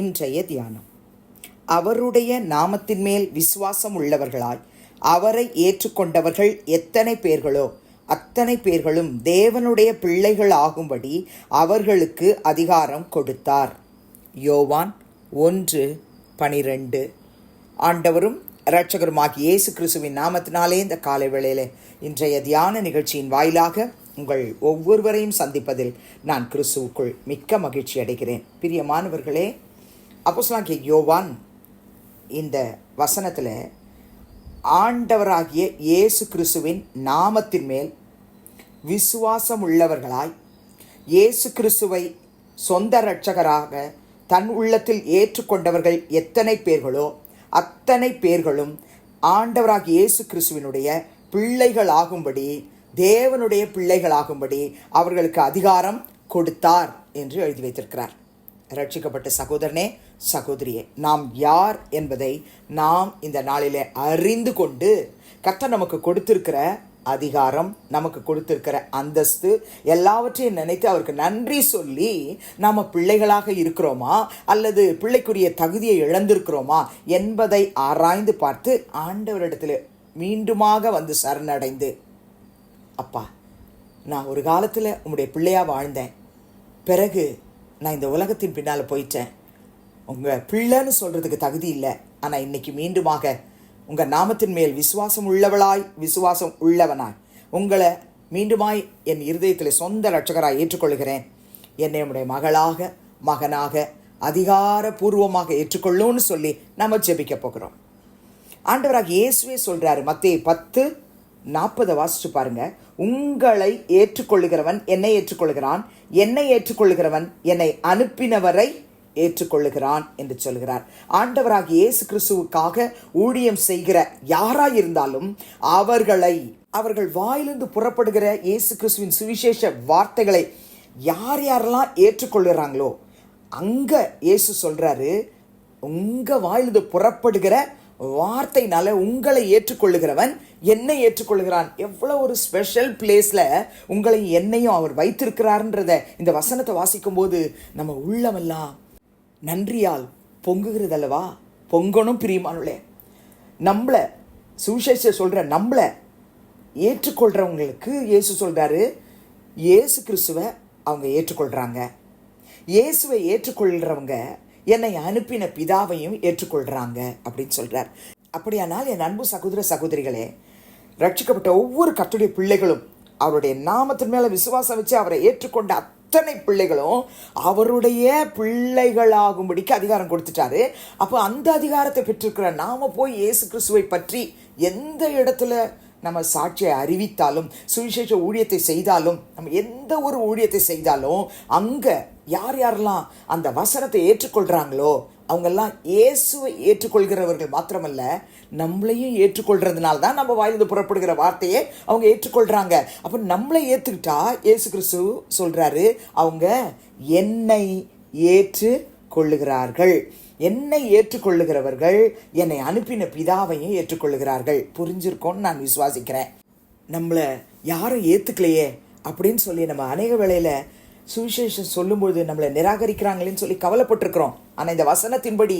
இன்றைய தியானம். அவருடைய நாமத்தின் மேல் விசுவாசம் உள்ளவர்களாய் அவரை ஏற்றுக்கொண்டவர்கள் எத்தனை பேர்களோ அத்தனை பேர்களும் தேவனுடைய பிள்ளைகள் ஆகும்படி அவர்களுக்கு அதிகாரம் கொடுத்தார். யோவான் ஒன்று பனிரெண்டு. ஆண்டவரும் இரட்சகருமாகி இயேசு கிறிஸ்துவின் நாமத்தினாலே இந்த காலை வேளையில் இன்றைய தியான நிகழ்ச்சியின் வாயிலாக உங்கள் ஒவ்வொருவரையும் சந்திப்பதில் நான் கிறிஸ்துவுக்குள் மிக்க மகிழ்ச்சி அடைகிறேன். பிரியமானவர்களே அப்போஸ்தலனாகிய யோவான் இந்த வசனத்தில் ஆண்டவராகிய இயேசு கிறிஸ்துவின் நாமத்தின் மேல் விசுவாசம் உள்ளவர்களாய் இயேசு கிறிஸ்துவை சொந்த இரட்சகராக தன் உள்ளத்தில் ஏற்றுக்கொண்டவர்கள் எத்தனை பேர்களோ அத்தனை பேர்களும் ஆண்டவராகிய இயேசு கிறிஸ்துவினுடைய பிள்ளைகளாகும்படி தேவனுடைய பிள்ளைகளாகும்படி அவர்களுக்கு அதிகாரம் கொடுத்தார் என்று எழுதி வைத்திருக்கிறார். ரட்சிக்கப்பட்ட சகோதரனே சகோதரியே நாம் யார் என்பதை நாம் இந்த நாளிலே அறிந்து கொண்டு கர்த்தர் நமக்கு கொடுத்திருக்கிற அதிகாரம் நமக்கு கொடுத்திருக்கிற அந்தஸ்து எல்லாவற்றையும் நினைத்து அவருக்கு நன்றி சொல்லி நாம் பிள்ளைகளாக இருக்கிறோமா? அல்லது பிள்ளைக்குரிய தகுதியை இழந்திருக்கிறோமா? என்பதை ஆராய்ந்து பார்த்து ஆண்டவரிடத்தில் மீண்டுமாக வந்து சரணடைந்து அப்பா நான் ஒரு காலத்தில் உங்களுடைய பிள்ளையாக வாழ்ந்தேன். பிறகு நான் இந்த உலகத்தின் பின்னால் போயிட்டேன். உங்கள் பிள்ளைன்னு சொல்கிறதுக்கு தகுதி இல்லை. ஆனால் இன்னைக்கு மீண்டுமாக உங்கள் நாமத்தின் மேல் விசுவாசம் உள்ளவளாய் விசுவாசம் உள்ளவனாய் உங்களை மீண்டுமாய் என் இருதயத்தில் சொந்த ரட்சகராக ஏற்றுக்கொள்கிறேன். என்னை உடைய மகளாக மகனாக அதிகாரபூர்வமாக ஏற்றுக்கொள்ளும்னு சொல்லி நம்ம ஜெபிக்க போகிறோம். ஆண்டவராக இயேசுவே சொல்கிறாரு மத்திய பத்து நாற்பதை வாசிச்சு பாருங்க. உங்களை ஏற்றுக்கொள்ளுகிறவன் என்னை ஏற்றுக்கொள்கிறான் என்னை ஏற்றுக்கொள்கிறவன் என்னை அனுப்பினவரை ஏற்றுக்கொள்ளுகிறான் என்று சொல்கிறார். ஆண்டவராக இயேசு கிறிஸ்துவுக்காக ஊழியம் செய்கிற யாராக இருந்தாலும் அவர்களை அவர்கள் வாயிலிருந்து புறப்படுகிற இயேசு கிறிஸ்துவின் சுவிசேஷ வார்த்தைகளை யார் யாரெல்லாம் ஏற்றுக்கொள்கிறாங்களோ அங்க இயேசு சொல்றாரு உங்க வாயிலிருந்து புறப்படுகிற வார்த்தைனால உங்களை ஏற்றுக்கொள்ளுகிறவன் என்னை ஏற்றுக்கொள்கிறான். எவ்வளோ ஒரு ஸ்பெஷல் பிளேஸில் உங்களை என்னையும் அவர் வைத்திருக்கிறார்ன்றத இந்த வசனத்தை வாசிக்கும் போது நம்ம உள்ளமெல்லாம் நன்றியால் பொங்குகிறதல்லவா? பொங்கணும் பிரியமானுளே நம்மளை சுவிசேஷ சொல்கிற நம்மளை ஏற்றுக்கொள்கிறவங்களுக்கு இயேசு சொல்கிறாரு இயேசு கிறிஸ்துவை அவங்க ஏற்றுக்கொள்கிறாங்க இயேசுவை ஏற்றுக்கொள்கிறவங்க என்னை அனுப்பின பிதாவையும் ஏற்றுக்கொள்கிறாங்க அப்படின்னு சொல்கிறார் அப்படியானால் என் அன்பு சகோதர சகோதரிகளே ரட்சிக்கப்பட்ட ஒவ்வொரு கத்துடைய பிள்ளைகளும் அவருடைய நாமத்தின் மேலே விசுவாசம் வச்சு அவரை ஏற்றுக்கொண்ட அத்தனை பிள்ளைகளும் அவருடைய பிள்ளைகளாகும்படிக்கு அதிகாரம் கொடுத்துட்டாரு. அப்போ அந்த அதிகாரத்தை பெற்றிருக்கிற நாம போய் இயேசு கிறிஸ்துவை பற்றி எந்த இடத்துல நம்ம சாட்சியை அறிவித்தாலும் சுவிசேஷ ஊழியத்தை செய்தாலும் நம்ம எந்த ஒரு ஊழியத்தை செய்தாலும் அங்கே யார் யாரெல்லாம் அந்த வசனத்தை ஏற்றுக்கொள்கிறாங்களோ அவங்கெல்லாம் இயேசுவை ஏற்றுக்கொள்கிறவர்கள் மாத்திரமல்ல நம்மளையும் ஏற்றுக்கொள்கிறதுனால தான் நம்ம வாயிலிருந்து புறப்படுகிற வார்த்தையை அவங்க ஏற்றுக்கொள்கிறாங்க அப்போ நம்மளை ஏற்றுக்கிட்டா இயேசு கிறிஸ்து சொல்கிறாரு அவங்க என்னை ஏற்று கொள்ளுகிறார்கள் என்னை ஏற்றுக்கொள்ளுகிறவர்கள் என்னை அனுப்பின பிதாவையும் ஏற்றுக்கொள்ளுகிறார்கள். புரிஞ்சிருக்கோன்னு நான் விசுவாசிக்கிறேன். நம்மளை யாரும் ஏற்றுக்கலையே அப்படின்னு சொல்லி நம்ம அநேக வேளையில் சுவிசேஷம் சொல்லும்பொழுது நம்மளை நிராகரிக்கிறாங்களேன்னு சொல்லி கவலைப்பட்டிருக்கிறோம். ஆனால் இந்த வசனத்தின்படி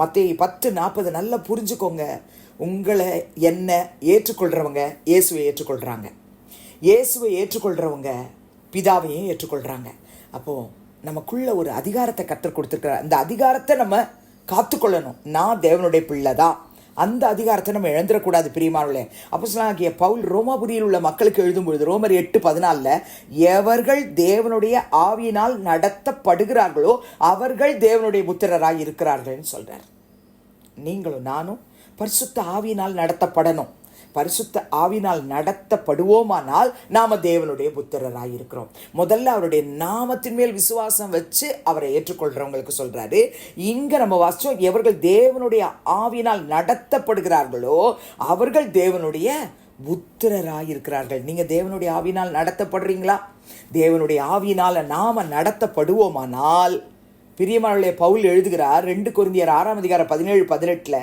மற்ற பத்து நாற்பது நல்லா புரிஞ்சுக்கோங்க. உங்களை என்ன ஏற்றுக்கொள்கிறவங்க இயேசுவை ஏற்றுக்கொள்கிறாங்க இயேசுவை ஏற்றுக்கொள்கிறவங்க பிதாவையும் ஏற்றுக்கொள்கிறாங்க அப்போது நமக்குள்ள ஒரு அதிகாரத்தை கற்றுக் கொடுத்துருக்குற அந்த அதிகாரத்தை நம்ம காத்துக்கொள்ளணும். நான் தேவனுடைய பிள்ளை தான். அந்த அதிகாரத்தை நம்ம இழந்துடக்கூடாது பிரியமானே அப்போ பவுல் ரோமாபுரியில் உள்ள மக்களுக்கு எழுதும் பொழுது ரோமர் எட்டு பதினாலில் எவர்கள் தேவனுடைய ஆவியினால் நடத்தப்படுகிறார்களோ அவர்கள் தேவனுடைய புத்திரராக இருக்கிறார்கள்னு சொல்கிறார் நீங்களும் நானும் பரிசுத்த ஆவியினால் நடத்தப்படணும். பரிசுத்த ஆவினால் நடத்தப்படுவோமானால் நாம தேவனுடைய புத்திரராயிருக்கிறோம். முதல்ல அவருடைய நாமத்தின் மேல் விசுவாசம் வச்சு அவரை ஏற்றுக்கொள்கிறவங்களுக்கு சொல்றாரு இங்க நம்ம வாசிச்சோம் எவர்கள் தேவனுடைய ஆவினால் நடத்தப்படுகிறார்களோ அவர்கள் தேவனுடைய புத்திரராயிருக்கிறார்கள். நீங்க தேவனுடைய ஆவினால் நடத்தப்படுறீங்களா? தேவனுடைய ஆவினால் நாம நடத்தப்படுவோமானால் பிரியமானுடைய பவுல் எழுதுகிறார் ரெண்டு குருந்தியர் ஆறாம் அதிகாரம் பதினேழு பதினெட்டில்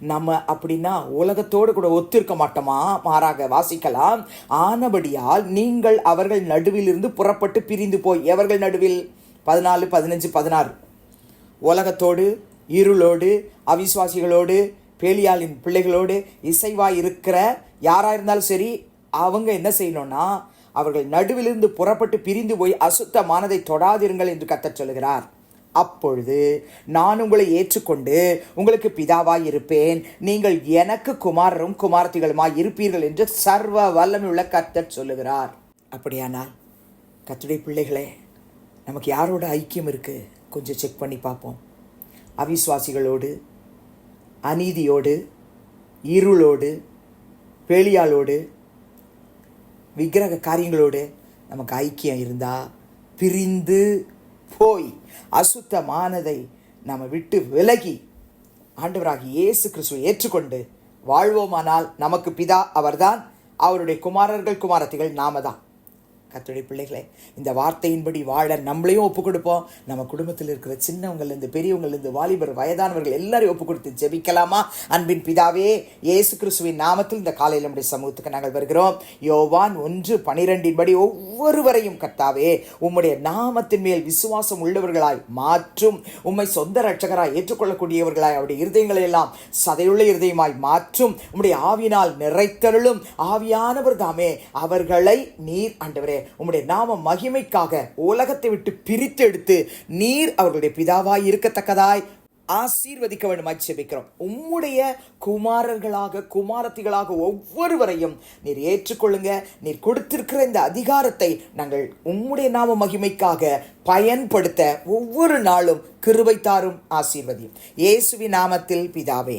நம்ம அப்படின்னா உலகத்தோடு கூட ஒத்திருக்க மாட்டோமா? மாறாக வாசிக்கலாம். ஆனபடியால் நீங்கள் அவர்கள் நடுவில் இருந்து புறப்பட்டு பிரிந்து போய் எவர்கள் நடுவில்? பதினாலு பதினஞ்சு பதினாறு. உலகத்தோடு இருளோடு அவிசுவாசிகளோடு பேலியாளின் பிள்ளைகளோடு இசைவாய் இருக்கிற யாராக இருந்தாலும் சரி அவங்க என்ன செய்யணும்னா அவர்கள் நடுவிலிருந்து புறப்பட்டு பிரிந்து போய் அசுத்தமானதை தொடாதிருங்கள் என்று கத்தச் சொல்கிறார் அப்பொழுது நான் உங்களை ஏற்றுக்கொண்டு உங்களுக்கு பிதாவாய் இருப்பேன். நீங்கள் எனக்கு குமாரரும் குமார்த்திகளுமாய் இருப்பீர்கள் என்று சர்வ வல்லமையுள்ள கர்த்தர் சொல்லுகிறார். அப்படியானால் கத்துடைய பிள்ளைகளே நமக்கு யாரோட ஐக்கியம் இருக்குது கொஞ்சம் செக் பண்ணி பார்ப்போம். அவிசுவாசிகளோடு அநீதியோடு இருளோடு பேலியாளோடு விக்கிரக காரியங்களோடு நமக்கு ஐக்கியம் இருந்தால் பிரிந்து போய் அசுத்தமானதை நம்ம விட்டு விலகி ஆண்டவராகி இயேசு கிறிஸ்துவை ஏற்றுக்கொண்டு வாழ்வோமானால் நமக்கு பிதா அவர்தான். அவருடைய குமாரர்கள் குமாரத்திகள் நாம தான் கத்துடைய பிள்ளைகளே இந்த வார்த்தையின்படி வாழ நம்மளையும் ஒப்பு கொடுப்போம் நம்ம குடும்பத்தில் இருக்கிற சின்னவங்கள்லேருந்து பெரியவங்கள்லேருந்து வாலிபர் வயதானவர்கள் எல்லாரையும் ஒப்பு கொடுத்து ஜெபிக்கலாமா? அன்பின் பிதாவே இயேசு கிறிஸ்துவின் நாமத்தில் இந்த காலையில் நம்முடைய சமூகத்துக்கு நாங்கள் வருகிறோம். யோவான் ஒன்று பனிரெண்டின்படி ஒவ்வொருவரையும் கர்த்தாவே உம்முடைய நாமத்தின் மேல் விசுவாசம் உள்ளவர்களாய் மாற்றும். உம்மை சொந்த ரட்சகராய் ஏற்றுக்கொள்ளக்கூடியவர்களாய் அவருடைய இருதயங்களை எல்லாம் சதையுள்ள இருதயமாய் மாற்றும். உம்முடைய ஆவினால் நிறைத்தருளும். ஆவியானவர் தாமே அவர்களை நீர் ஆண்டவரே. உம்முடைய நாம மகிமைக்காக உலகத்தை விட்டு பிரித்து எடுத்து நீர் அவர்களுடைய பிதாவாய் இருக்கத்தக்கதாய் ஆசீர்வதிக்க வேண்டுமாய் செபிக்கிறோம். உம்முடைய குமாரர்களாக குமாரத்திகளாக ஒவ்வொருவரையும் நீர் ஏற்றுக்கொள்ளுங்க. நீர் கொடுத்திருக்கிற இந்த அதிகாரத்தை நாங்கள் உம்முடைய நாம மகிமைக்காக பயன்படுத்த ஒவ்வொரு நாளும் கிருபை தாரும் ஆசீர்வதியும். இயேசுவி நாமத்தில் பிதாவே.